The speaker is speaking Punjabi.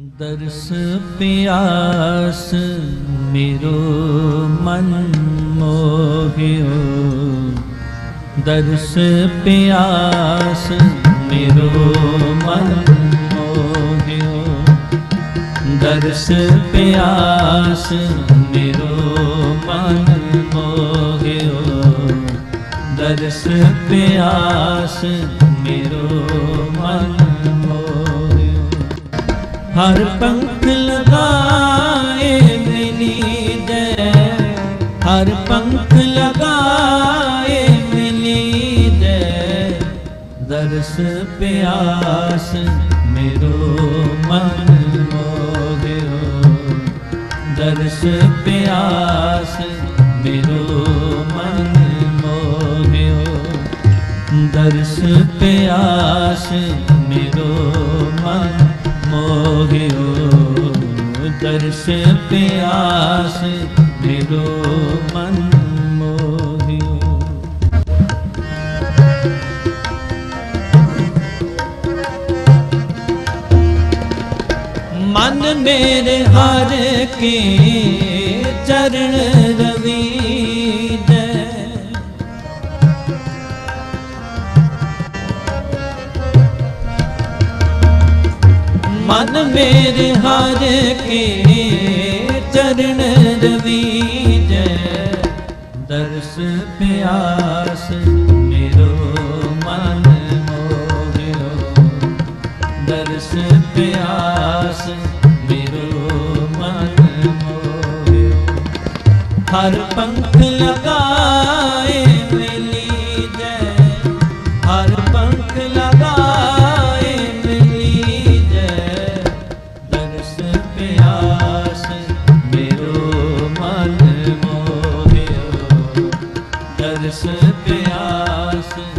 ਦਰਸ ਪਿਆਸ ਮੇਰੋ ਮਨ ਮੋਹਿਓ। ਦਰਸ ਪਿਆਸ ਮੇਰੋ ਮਨ ਮੋਹਿਓ। ਦਰਸ ਪਿਆਸ ਮੇਰੋ ਮਨ ਮੋਹਿਓ। ਦਰਸ ਪਿਆਸ ਮੇਰੋ ਹਰ ਪੰਖ ਲਗਾਏ ਮਿਲੀ ਜੈ ਹਰ ਪੰਖ ਲਗਾਏ ਮਿਲੀ ਜੈ ਦਰਸ ਪਿਆਸ ਮੇਰੋ ਮਨ ਮੋਹਿਓ। ਦਰਸ ਪਿਆਸ ਮੇਰੋ ਮਨ ਮੋਹਿਓ। ਦਰਸ ਪਿਆਸ ਮੇਰੋ ਮਨ ਮੋਹਿਓ ਦਰਸ ਪਿਆਸ ਮੇਰੋ ਮਨ ਮੋਹਿਓ ਮਨ ਮੇਰੇ ਹਰ ਕੇ ਚਰਨ ਮਨ ਮੇਰੇ ਹਰ ਕੇ ਚਰਨ ਰਵੀਜ। ਦਰਸ ਪਿਆਸ ਮੇਰੋ ਮਨ ਮੋਹਿਓ। ਦਰਸ ਪਿਆਸ ਮੇਰੋ ਮਨ ਮੋਹਿਓ। ਹਰ ਪੰਖ ਲਗਾ ਦਰਸ ਪਿਆਸ